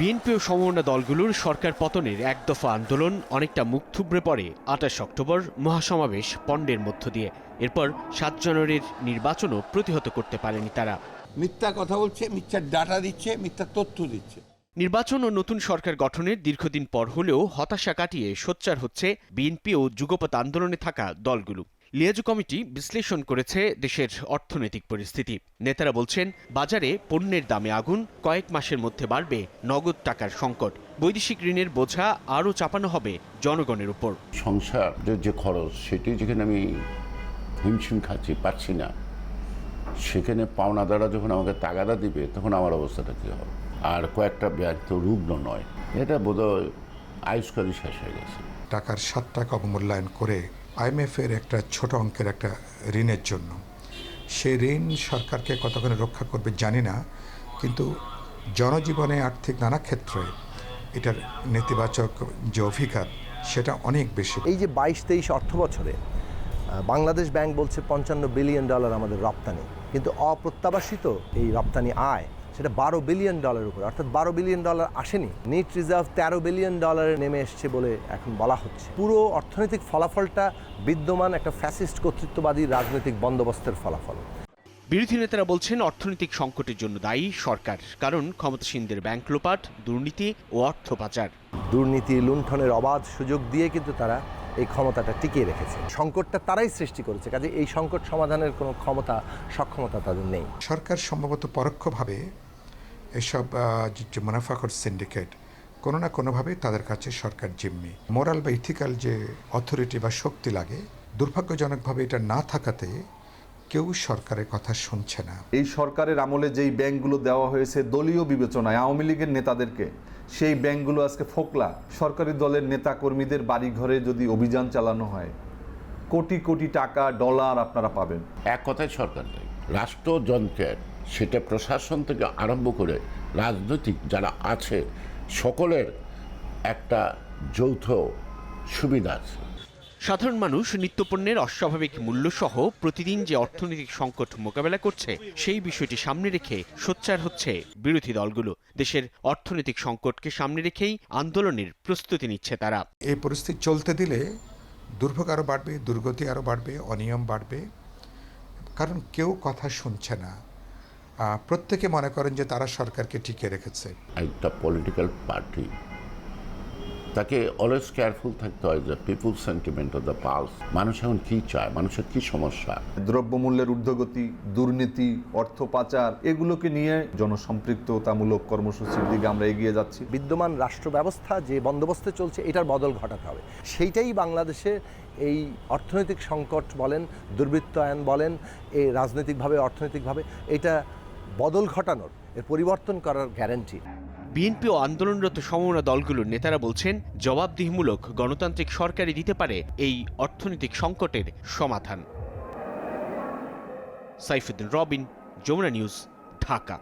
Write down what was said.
BNP ও সমমনা দলগুলোর সরকার পতনের এক দফা আন্দোলন অনেকটা মুখ থুবড়ে পড়ে আঠাশ অক্টোবর মহাসমাবেশ পণ্ডের মধ্য দিয়ে। এরপর সাত জানুয়ারির নির্বাচনও প্রতিহত করতে পারেনি তারা। মিথ্যা কথা বলছে মিথ্যা ডাটা দিচ্ছে মিথ্যা তথ্য দিচ্ছে। নির্বাচন ও নতুন সরকার গঠনের দীর্ঘদিন পর হলেও হতাশা কাটিয়ে সোচ্চার হচ্ছে বিএনপি ও যুগপৎ আন্দোলনে থাকা দলগুলো। লিয়াজু কমিটি বিশ্লেষণ করেছে দেশের অর্থনৈতিক পরিস্থিতি। নেতারা বলছেন বাজারে পণ্যের দামে আগুন কয়েক মাসের মধ্যে বাড়বে নগদ টাকার সংকট। বৈদেশিক ঋণের বোঝা আরও চাপানো হবে জনগণের উপর। সংসারের যে খরচ সেটি যেখানে আমি হিমশিম খাচ্ছি পাচ্ছি না সেখানে পাওনাদাররা যখন আমাকে তাগাদা দিবে তখন আমার অবস্থাটা কী হবে? আর কয়েকটা ব্যাগ তো রুগ্ন নয়। এটা বোধহয় আয়ুষ্কালই শেষ হয়ে গেছে। টাকার সাত টাকা অবমূল্যায়ন করে আইএমএফের একটা ছোট অঙ্কের একটা ঋণের জন্য। সেই ঋণ সরকারকে কতখানি রক্ষা করবে জানি না, কিন্তু জনজীবনে আর্থিক নানা ক্ষেত্রে এটার নেতিবাচক যে অভিঘাত, সেটা অনেক বেশি। এই যে বাইশ তেইশ অর্থ বছরে বাংলাদেশ ব্যাংক বলছে পঞ্চান্ন বিলিয়ন ডলার আমাদের রপ্তানি, কিন্তু অপ্রত্যাবাসিত এই রপ্তানি আয় সেটা বারো বিলিয়ন ডলার উপরে। অর্থাৎ বারো বিলিয়ন ডলার আসেনি। নিট রিজার্ভ তেরো বিলিয়ন ডলারে নেমে এসছে বলে এখন বলা হচ্ছে। পুরো অর্থনৈতিক ফলাফলটা বিদ্যমান একটা ফ্যাসিস্ট কর্তৃত্ববাদী রাজনৈতিক বন্দোবস্তের ফলাফল। বিরোধী নেতারা বলছেন অর্থনৈতিক সংকটের জন্য দায়ী সরকার কারণ ক্ষমতাসীনদের ব্যাংক লোপাট দুর্নীতি ও অর্থ পাচার। দুর্নীতি লুণ্ঠনের অবাধ সুযোগ দিয়ে কিন্তু তারা এই ক্ষমতাটা টিকিয়ে রেখেছে। সংকটটা তারাই সৃষ্টি করেছে কাজে এই সংকট সমাধানের কোনো ক্ষমতা সক্ষমতা তাদের নেই। সরকার সম্ভবত পরোক্ষভাবে এসব যে মুনাফাখর সিন্ডিকেট কোনো না কোনোভাবে তাদের কাছে সরকার জিম্মি। মোরাল বা ইথিক্যাল যে অথরিটি বা শক্তি লাগে দুর্ভাগ্যজনকভাবে এটা না থাকাতে কেউ সরকারের কথা শুনছে না। এই সরকারের আমলে যেই ব্যাংকগুলো দেওয়া হয়েছে দলীয় বিবেচনায় আওয়ামী লীগের নেতাদেরকে সেই ব্যাংকগুলো আজকে ফোকলা। সরকারি দলের নেতা কর্মীদের বাড়ি ঘরে যদি অভিযান চালানো হয়, কোটি কোটি টাকা, ডলার আপনারা পাবেন। এক কথায় সরকার নেই। রাষ্ট্রযন্ত্রের সেটা প্রশাসন থেকে আরম্ভ করে রাজনৈতিক যারা আছে, সকলের একটা যৌথ সুবিধা আছে। সাধারণ মানুষ নিত্যপণ্যের অস্বাভাবিক মূল্যসহ প্রতিদিন যে অর্থনৈতিক সংকট মোকাবেলা করছে সেই বিষয়টি সামনে রেখে সোচ্চার হচ্ছে বিরোধী দলগুলো। দেশের অর্থনৈতিক সংকটকে সামনে রেখেই আন্দোলনের প্রস্তুতি নিচ্ছে তারা। এই পরিস্থিতি চলতে দিলে দুর্ভোগ আরও বাড়বে দুর্গতি আরও বাড়বে অনিয়ম বাড়বে। কারণ কেউ কথা শুনছে না। প্রত্যেকে মনে করেন যে তারা সরকারকে টিকিয়ে রেখেছে। একটা পলিটিক্যাল পার্টি তাকে অলওয়েজ কেয়ারফুল থাকতে হয় যে people sentiment of the pulse মানুষ এখন কী চায় মানুষের কী সমস্যা? দ্রব্যমূল্যের ঊর্ধ্বগতি দুর্নীতি অর্থ পাচার এগুলোকে নিয়ে জনসম্পৃক্ততামূলক কর্মসূচির দিকে আমরা এগিয়ে যাচ্ছি। বিদ্যমান রাষ্ট্র ব্যবস্থা যে বন্দোবস্তে চলছে এটার বদল ঘটাতে হবে। সেইটাই বাংলাদেশে এই অর্থনৈতিক সংকট বলেন দুর্বৃত্তায়ন বলেন এই রাজনৈতিকভাবে অর্থনৈতিকভাবে এটা বদল ঘটানোর এর পরিবর্তন করার গ্যারান্টি বিএনপি ও আন্দোলনরত সমমনা দলগুলোর নেতারা বলছেন, জবাবদিহিমূলক গণতান্ত্রিক সরকারই দিতে পারে এই অর্থনৈতিক সংকটের সমাধান। সাইফুদ্দিন রবিন, যমুনা নিউজ, ঢাকা।